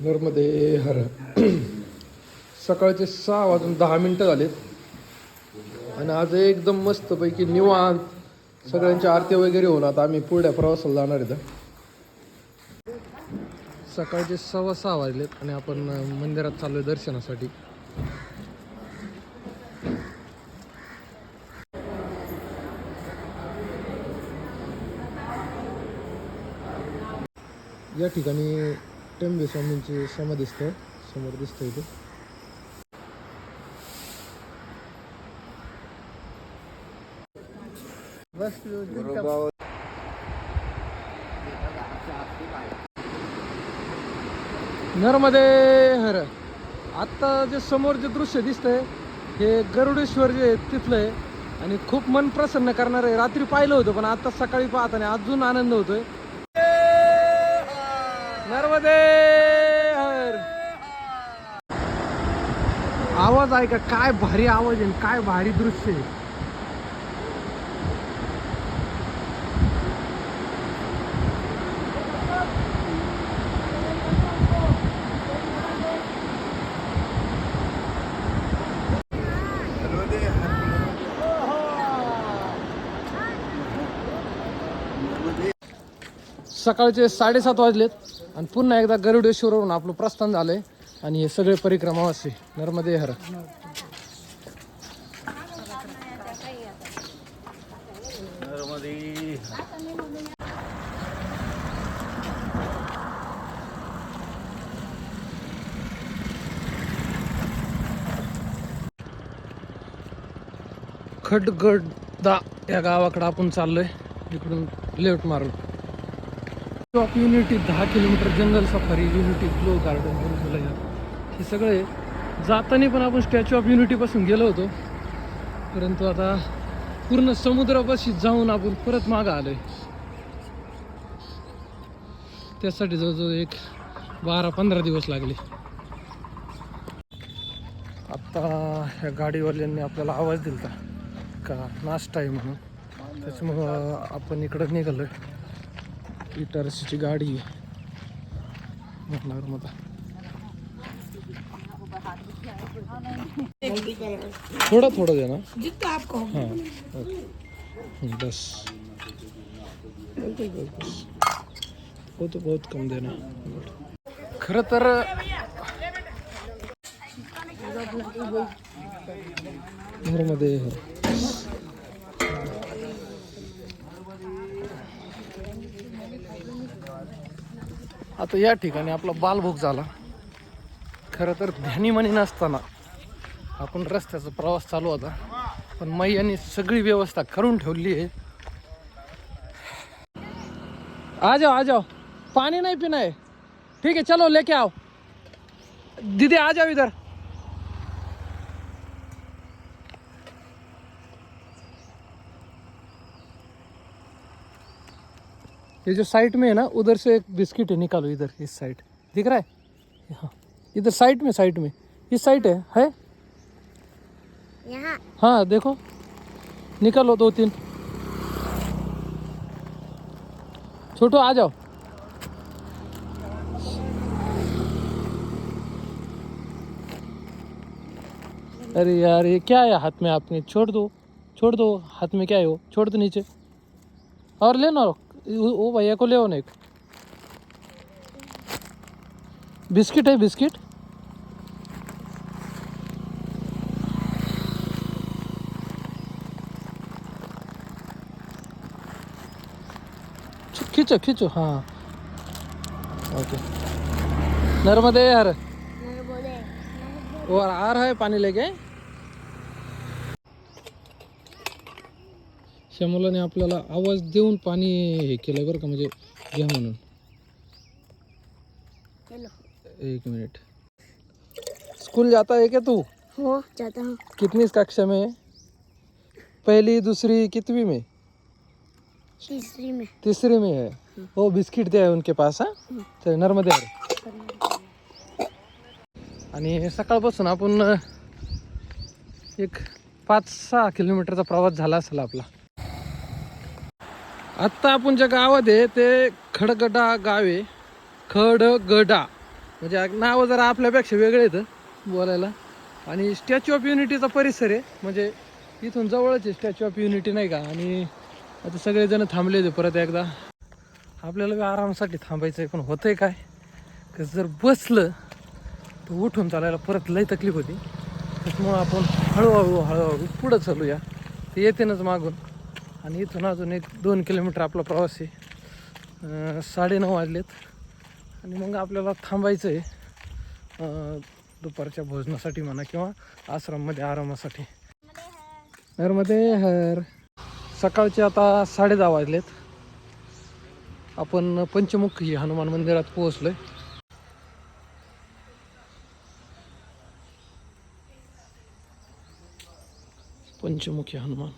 नर्मदे हर। सकाळचे सहा वाजून दहा मिनटं झालेत. आणि आज एकदम मस्तपैकी निवांत सगळ्यांची आरती वगैरे होऊन आता आम्ही पुढ्या प्रवासाला जाणार आहेत सकाळचे सव्वा सहा वाजलेत आणि आपण मंदिरात मंदिरात आहे दर्शनासाठी. या ठिकाणी टेंबे स्वामींची समाधी समोर दिसतंय इथे. नर्मदे हर. आत्ता जे समोर जे दृश्य दिसतंय हे गरुडेश्वर जे तिथलं आहे आणि खूप मन प्रसन्न करणार आहे. रात्री पाहिलं होतं पण आता सकाळी पाहताना अजून आनंद होतोय. नर्मदे हर। आवाज ऐका काय भारी आवाज आहे काय भारी दृश्य आहे. सकाळचे साडेसात वाजलेत. आणि पुन्हा एकदा गरुडेश्वरवरून आपलं प्रस्थान झालंय. आणि हे सगळे परिक्रमावासी नर्मदे हर. खडगडदा या गावाकडे आपण चाललोय. इकडून लेफ्ट मारून. ऑफ युनिटी दहा किलोमीटर जंगल सफारी युनिटी ग्लो गार्डन बनवलं हे सगळे जाताना पण आपण स्टॅच्यू ऑफ युनिटीपासून गेलो होतो. परंतु आता पूर्ण समुद्रापाशी जाऊन आपण परत मागं आलोय. त्यासाठी जवळजवळ एक बारा पंधरा दिवस लागले. आत्ता ह्या गाडीवाल्यांनी आपल्याला आवाज दिला का नाश्ता आहे म्हणून. त्याच्यामुळं आपण इकडं निघालोय. इटारसीची गाडी आहे. नर्मदा थोड़ा थोड़ा देना जितना हाँ. बस। वो तो बहुत कम देना. खरं तर नर्मदे आता या ठिकाणी आपला बालभोग झाला. खरं तर ध्यानीमणी नसताना आपण रस्त्याचा प्रवास चालू होता. पण मैयानी सगळी व्यवस्था करून ठेवली आहे. आ जाओ आ जाओ. पाणी नाही पीना ठीक आहे चलो लेके आओ. दीदी आ जाओ इधर. ये जो साइड में है ना उधर से एक बिस्किट है निकालो इधर इस साइड। दिख रहा है? हाँ इधर साइड में साइड में। इस साइड है है? यहाँ। हाँ देखो। निकालो दो तीन। छोटो आ जाओ। अरे यार ये क्या है हाथ में? आपने छोड़ दो। छोड़ दो। हाथ में क्या है वो? छोड़ दो नीचे। और ले ना वो भैया को ले आओ ना एक। बिस्किट है बिस्किट। खींचो खींचो हाँ। ओके। नर्मदे यार। वो आ रहा है पानी लेके। श्यामलाने आपल्याला आवाज देऊन पाणी हे केलं बरं का म्हणजे घ्या म्हणून. एक मिनट. स्कूल जाता है क्या तू? हो जाता हूँ. कितनी कक्षा में? है पहली दूसरी कितवी में? तीसरी में. तीसरी में है. वो बिस्किट दे उनके पास हाँ? ते नर्मदे आणि सकाळपासून आपण एक पाच सहा किलोमीटरचा प्रवास झाला असेल आपला. आत्ता आपण ज्या गावात आहे ते खडगडा गाव आहे. खडगडा. म्हणजे नावं जरा आपल्यापेक्षा वेगळे येतं बोलायला. आणि स्टॅच्यू ऑफ युनिटीचा परिसर आहे. म्हणजे इथून जवळच आहे स्टॅच्यू ऑफ युनिटी नाही का? आणि आता सगळेजण थांबले होते परत एकदा. आपल्याला बी आरामासाठी थांबायचं आहे पण होतं आहे काय? का जर बसलं तर उठून चालायला परत लई तकलीफ होती. त्याच्यामुळं आपण हळूहळू हळूहळू पुढं चालूया. ते येतेनच मागून. आणि इथून अजून एक दोन किलोमीटर आपला प्रवास आहे. साडेनऊ वाजलेत. आणि मग आपल्याला थांबायचं आहे दुपारच्या भोजनासाठी म्हणा किंवा आश्रममध्ये आरामासाठी. नर्मदे हर. सकाळचे आता साडे दहा वाजलेत. आपण पंचमुखी हनुमान मंदिरात पोहोचलोय. पंचमुखी हनुमान.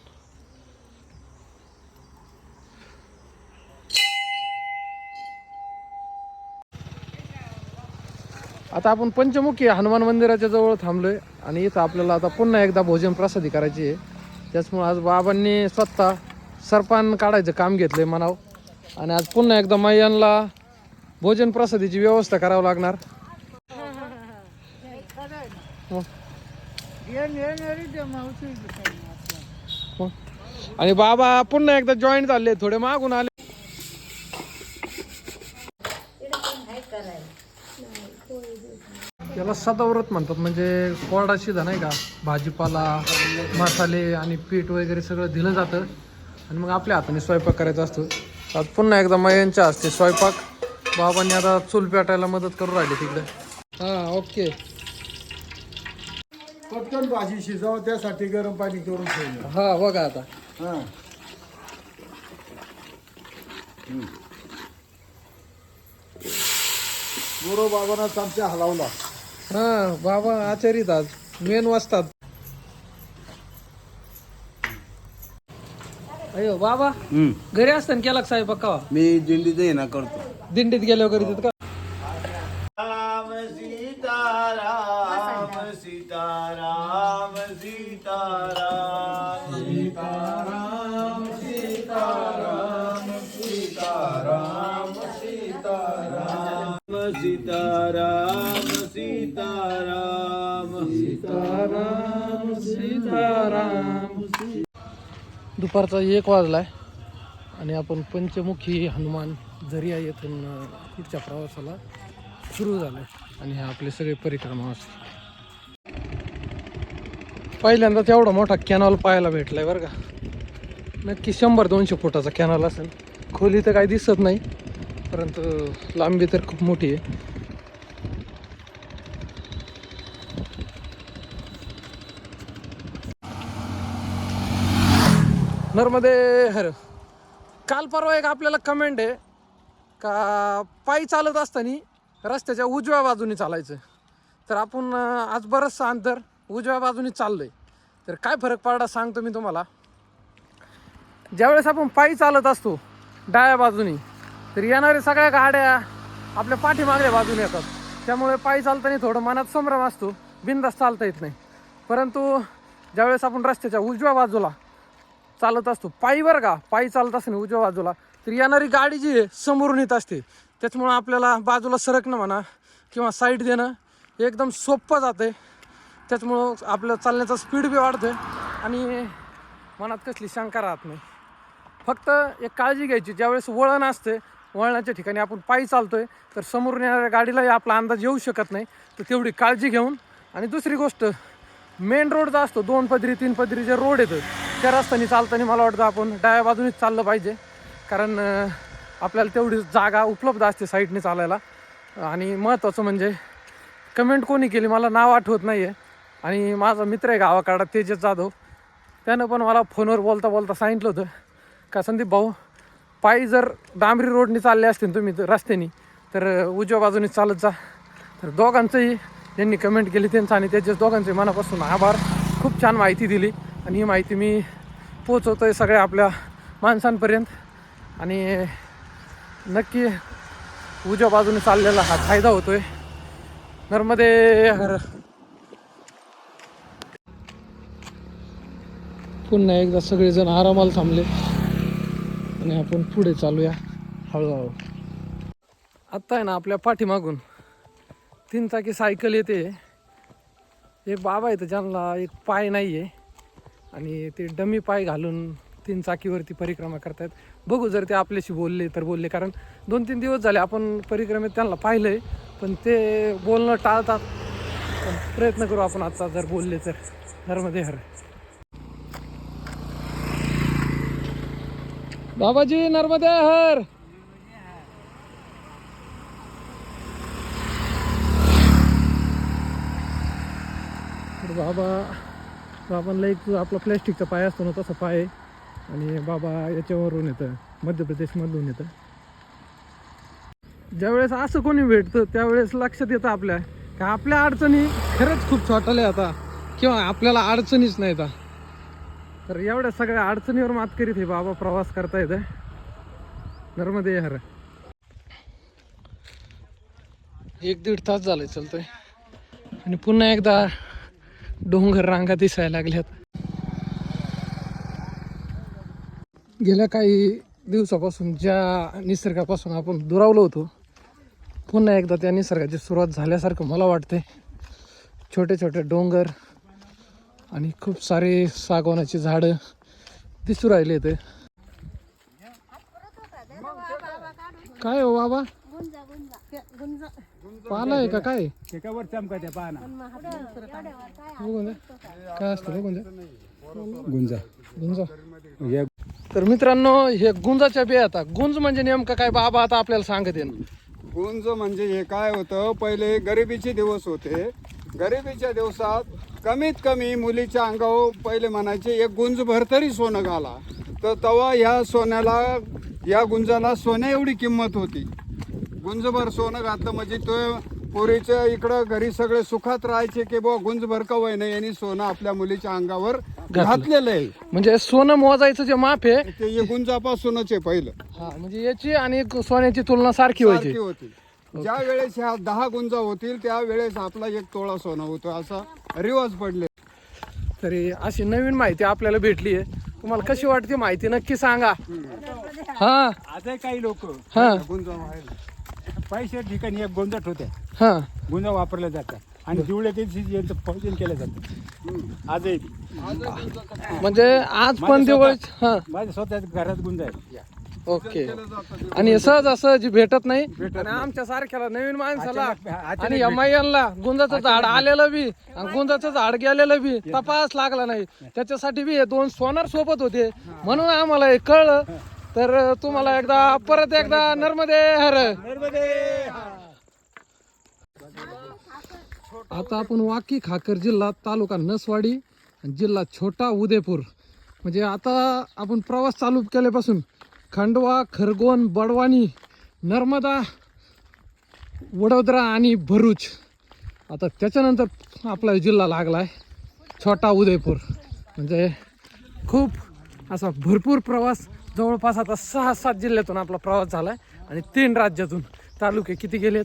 आता आपण पंचमुखी हनुमान मंदिराच्या जवळ थांबलोय आणि इथं आपल्याला आता पुन्हा एकदा भोजन प्रसादी करायची आहे. त्याचमुळे आज बाबांनी स्वतः सरपान काढायचं काम घेतलंय मनाव आणि आज पुन्हा एकदा मैयांना भोजन प्रसादीची व्यवस्था करावं लागणार. हो. हो. आणि बाबा पुन्हा एकदा जॉईन झाले थोडे मागून आले. त्याला सदाव्रत म्हणतात. म्हणजे कोरडा शिधा नाही का? भाजीपाला मसाले आणि पीठ वगैरे सगळं दिलं जातं. आणि मग आपल्या हाताने स्वयंपाक करायचा असतो. आज पुन्हा एकदा मयांच्या असते स्वयंपाक. बाबांनी आता चूल पेटायला मदत करू राहिली तिकडे. हां ओके. पटकन भाजी शिजावं त्यासाठी गरम पाणी करून ठेवलं. हा बघा आता. हा. गुरु बाबांना चमचा हलवला. हा बाबा आचारीत आज. मेन वाजतात. अयो बाबा घरी असताना केला का साहेब कवा मी दिंडीत आहे ना करतो. दिंडीत गेल्यावर करीत का? दुपारचा एक वाजला आहे आणि आपण पंचमुखी हनुमान झरिया येथून अं, पुढच्या प्रवासाला सुरू झालं आहे आणि हे आपले सगळे परिक्रमा असते पहिल्यांदा तेवढा मोठा कॅनॉल पाहायला भेटला आहे बरं का. नक्की शंभर दोनशे फुटाचा कॅनॉल असेल. खोली तर काही दिसत नाही परंतु लांबी तर खूप मोठी आहे. नर्मदे हर काल परवा एक आपल्याला कमेंट आहे का पायी चालत असताना रस्त्याच्या उजव्या बाजूने चालायचं. तर आपण आज बरंचसं अंतर उजव्या बाजूने चाललोय. तर काय फरक पडला सांगतो मी तुम्हाला. ज्यावेळेस आपण पायी चालत असतो डाव्या बाजूने तर येणाऱ्या सगळ्या गाड्या आपल्या पाठीमागल्या बाजूने येतात. त्यामुळे पायी चालताना थोडं मनात संभ्रम असतो बिंदास चालता येत नाही. परंतु ज्यावेळेस आपण रस्त्याच्या उजव्या बाजूला चालत असतो. पायी बरं का पायी चालत असताना उजव्या बाजूला. तर येणारी गाडी जी आहे समोरून येत असते. त्याच्यामुळं आपल्याला बाजूला सरकणं म्हणा किंवा साईड देणं एकदम सोपं जाते त्याच्यामुळं आपलं चालण्याचा स्पीड बी वाढतोय. आणि मनात कसली शंका राहत नाही. फक्त एक काळजी घ्यायची ज्यावेळेस वळण असते वळणाच्या ठिकाणी आपण पायी चालतोय तर समोरून येणाऱ्या गाडीलाही आपला अंदाज येऊ शकत नाही. तर तेवढी काळजी घेऊन. आणि दुसरी गोष्ट मेन रोड जो असतो दोन पदरी तीन पदरी जे रोड येतं त्या रस्त्याने चालताना मला वाटतं आपण डाव्या बाजूनेच चाललं पाहिजे. कारण आपल्याला तेवढी जागा उपलब्ध असते साईडने चालायला. आणि महत्त्वाचं म्हणजे कमेंट कोणी केली मला नाव आठवत नाही आहे आणि माझा मित्र आहे गावाकडा तेजस जाधव. त्यानं पण मला फोनवर बोलता बोलता सांगितलं होतं. का संदीप भाऊ पायी जर डांबरी रोडने चालले असतील तुम्ही तर रस्त्याने तर उजव्या बाजूने चालत जा. तर दोघांचंही ज्यांनी कमेंट केली त्यांचं आणि त्याच्या दोघांचे मनापासून आभार. खूप छान माहिती दिली. आणि ही माहिती मी पोचवतो आहे सगळ्या आपल्या माणसांपर्यंत. आणि नक्की उजव्या बाजूने चाललेला हा फायदा होतोय. नर्मदे हर पुन्हा एकदा सगळेजण आरामाला थांबले. आणि आपण पुढे चालूया हळूहळू. आत्ता आहे ना आपल्या पाठीमागून. तीन चाकी सायकल येते. एक बाबा आहे तर ज्यांना एक पाय नाही आहे आणि ते डमी पाय घालून तीन चाकीवरती परिक्रमा करतायत. बघू जर ते आपल्याशी बोलले तर बोलले कारण दोन तीन दिवस झाले आपण परिक्रमेत त्यांना पाहिलं आहे पण ते बोलणं टाळतात. पण प्रयत्न करू आपण आता जर बोलले तर. नर्मदे हर. बाबाजी नर्मदे हर. बाबा आपण लई एक आपला प्लॅस्टिकचा पाय असतो ना तसा पाय आहे. आणि बाबा याच्यावरून येतं मध्य प्रदेशमधून येतं. ज्यावेळेस असं कोणी भेटतं त्यावेळेस लक्षात येतं आपल्या. का आपल्या अडचणी खरंच खूप छोटाल्या आता. किंवा आपल्याला अडचणीच नाही आता तर एवढ्या सगळ्या अडचणीवर मात करीत हे बाबा प्रवास करता येतं. नर्मदे हर. एक दीड तास झालाय चलतोय. आणि पुन्हा एकदा डोंगर रांगा दिसायला लागल्यात. गेल्या काही दिवसापासून ज्या निसर्गापासून आपण दुरावलो होतो पुन्हा एकदा त्या निसर्गाची सुरुवात झाल्यासारखं मला वाटतंय. छोटे छोटे डोंगर आणि खूप सारे सागवानाची झाडं दिसू राहिले ते काय हो बाबा? पाला आहे का? काय? एकावर चमकात्या पाना. बघून द्या. काय असतं बघून द्या. गुंजा. गुंजा. तर मित्रांनो हे गुंजाच्या बिया आता. गुंज म्हणजे नेमकं काय? बाबा आता आपल्याला सांगत येईल गुंज म्हणजे हे काय होतं? पहिले गरिबीचे दिवस होते. गरिबीच्या दिवसात कमीत कमी मुलीच्या अंगावर पहिले म्हणायचे एक गुंज भर तरी सोनं घाला. तर तेव्हा ह्या सोन्याला या गुंजाला सोन्या एवढी किंमत होती. गुंजभर सोनं घातलं म्हणजे तो पोरीच्या इकडं घरी सगळे सुखात राहायचे की बुवा गुंजभर का नाही यांनी सोनं आपल्या मुलीच्या अंगावर घातलेलं आहे. म्हणजे सोनं मोजायचं जे माप आहे ते हे गुंजापासूनच आहे पहिलं. हा म्हणजे याची आणि सोन्याची तुलना सारखी व्हायची होती. ज्या वेळेस ह्या दहा गुंजा होतील त्या वेळेस आपला एक तोळा सोनं होतो असा रिवाज पडले. तरी अशी नवीन माहिती आपल्याला भेटली आहे. तुम्हाला कशी वाटते माहिती नक्की सांगा. हा. आजही काही लोक हा. गुंजा व्हायला पैसे ठिकाणी एक गोंजट होत्या हा. गुंजा वापरल्या जातात. आणि दिवळे दिवशी यांचं केलं जातं आजही. म्हणजे आज पण दिवस हा. माझ्या स्वतःच्या घरात गुंजा आहे. ओके. आणि सहज असं जी भेटत नाही आणि आमच्या सारख्याला नवीन माणसाला अचानक- आणि या मैयांना गुंजाचं झाड आलेलं बी आणि गुंजाचं झाड गेलेलं बी तपास लागला नाही. त्याच्यासाठी बी हे दोन सोनार सोबत होते. म्हणून आम्हाला हे कळलं तर तुम्हाला एकदा परत एकदा नर्मदे हर. आता आपण वाकी खाकर जिल्हा तालुका नसवाडी आणि जिल्हा छोटा उदयपूर. म्हणजे आता आपण प्रवास चालू केल्यापासून खंडवा खरगोन बडवानी नर्मदा वडोदरा आणि भरूच. आता त्याच्यानंतर आपला जिल्हा लागला आहे छोटा उदयपूर. म्हणजे खूप असा भरपूर प्रवास जवळपास आता सहा सात जिल्ह्यातून आपला प्रवास झाला आहे आणि तीन राज्यातून तालुके किती गेलेत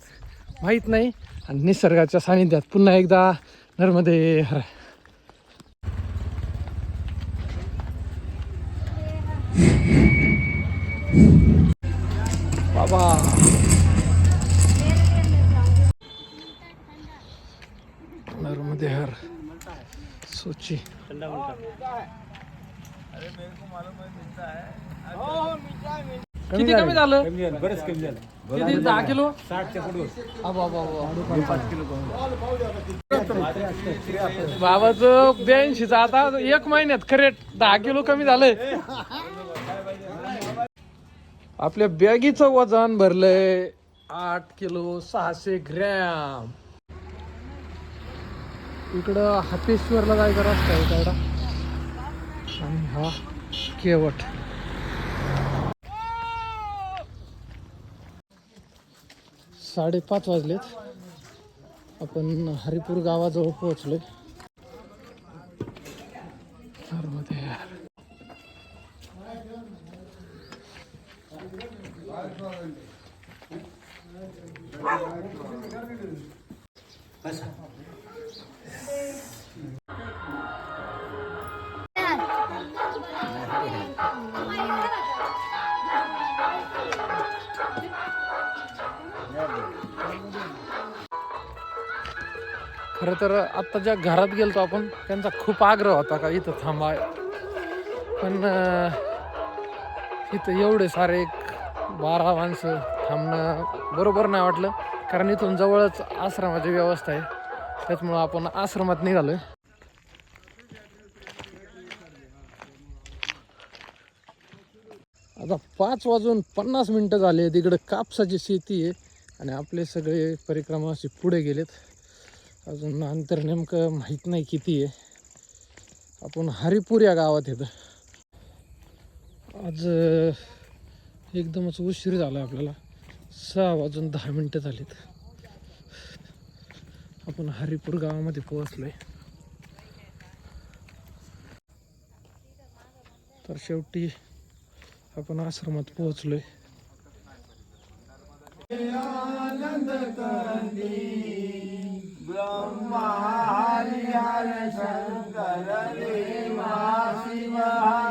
माहीत नाही. आणि निसर्गाच्या सानिध्यात पुन्हा एकदा नर्मदे हर. बाबा. नर्मदे हर. सोची. किती कमी झालं कमी झालं? बरंच कमी झालं. किती? दहा किलो? साठच्या पुढे. अबा, अबा, अबा. बाबाचं ब्याऐंशीचं आता एक महिन्यात करेक्ट दहा किलो कमी झालंय आपल्या बॅगीचं वजन भरलंय आठ किलो सहाशे ग्रॅम. इकडं हापेश्वरला जायचा रस्ता आहे तेवढा आणि हा केवट. साडेपाच वाजलेत. आपण हरिपूर गावाजवळ पोहोचलोय. बस. खरं तर आत्ता ज्या घरात गेलतो आपण त्यांचा खूप आग्रह होता का इथं थांबा. पण इथं एवढे सारे एक बारा माणसं थांबणं बरोबर नाही वाटलं. कारण इथून जवळच आश्रमाची व्यवस्था आहे. त्याच्यामुळं आपण आश्रमात निघालोय. आता पाच वाजून पन्नास मिनटं झाले. तिकडं कापसाची शेती आहे. आणि आपले सगळे परिक्रमा असे पुढे गेलेत. अजून अंतर नेमकं माहीत नाही किती आहे. आपण हरिपूर या गावात येतं. आज एकदमच उशीर झाला आपल्याला. सहा वाजून दहा मिनटं झालीत. आपण हरिपूर गावामध्ये पोहोचलो आहे तर शेवटी आपण आश्रमात पोहोचलोय. हरि हर शंकर देवा शिव हरि शंकर